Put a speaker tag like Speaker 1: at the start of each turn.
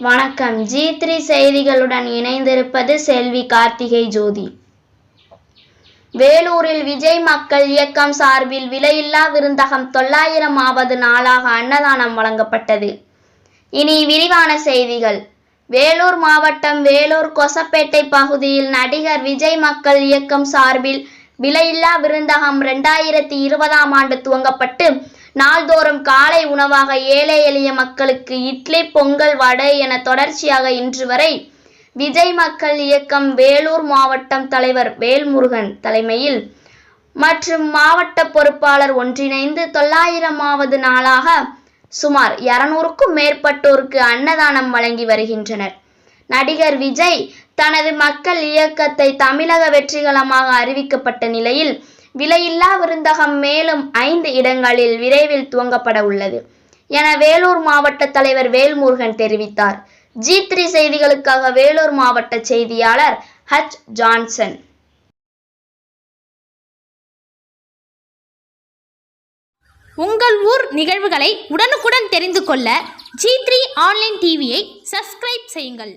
Speaker 1: வணக்கம். G three செய்திகளுடன் இணைந்திருப்பது செல்வி கார்த்திகை ஜோதி. வேலூரில் விஜய் மக்கள் இயக்கம் சார்பில் விலையில்லா விருந்தகம் தொள்ளாயிரமாவது நாளாக அன்னதானம் வழங்கப்பட்டது. இனி விரிவான செய்திகள். வேலூர் மாவட்டம் வேலூர் கொசப்பேட்டை பகுதியில் நடிகர் விஜய் மக்கள் இயக்கம் சார்பில் விலையில்லா விருந்தகம் ரெண்டாயிரத்தி இருபதாம் ஆண்டு துவங்கப்பட்டு நாள்தோறும் காலை உணவாக ஏழை எளிய மக்களுக்கு இட்லி பொங்கல் வடை என தொடர்ச்சியாக இன்று வரை விஜய் மக்கள் இயக்கம் வேலூர் மாவட்டம் தலைவர் வேல்முருகன் தலைமையில் மற்றும் மாவட்ட பொறுப்பாளர் ஒன்றிணைந்து தொள்ளாயிரமாவது நாளாக சுமார் இருநூறுக்கும் மேற்பட்டோருக்கு அன்னதானம் வழங்கி வருகின்றனர். நடிகர் விஜய் தனது மக்கள் இயக்கத்தை தமிழக வெற்றிகரமாக அறிவிக்கப்பட்ட நிலையில் விலையில்லா விருந்தகம் மேலும் ஐந்து இடங்களில் விரைவில் துவங்கப்பட உள்ளது. என வேலூர் மாவட்ட தலைவர் வேல்முருகன் தெரிவித்தார். ஜி த்ரீ செய்திகளுக்காக வேலூர் மாவட்ட செய்தியாளர் ஹச் ஜான்சன்
Speaker 2: உங்கள் ஊர் நிகழ்வுகளை உடனுக்குடன் தெரிந்து கொள்ள ஜி த்ரீ ஆன்லைன் டிவியை சப்ஸ்கிரைப் செய்யுங்கள்.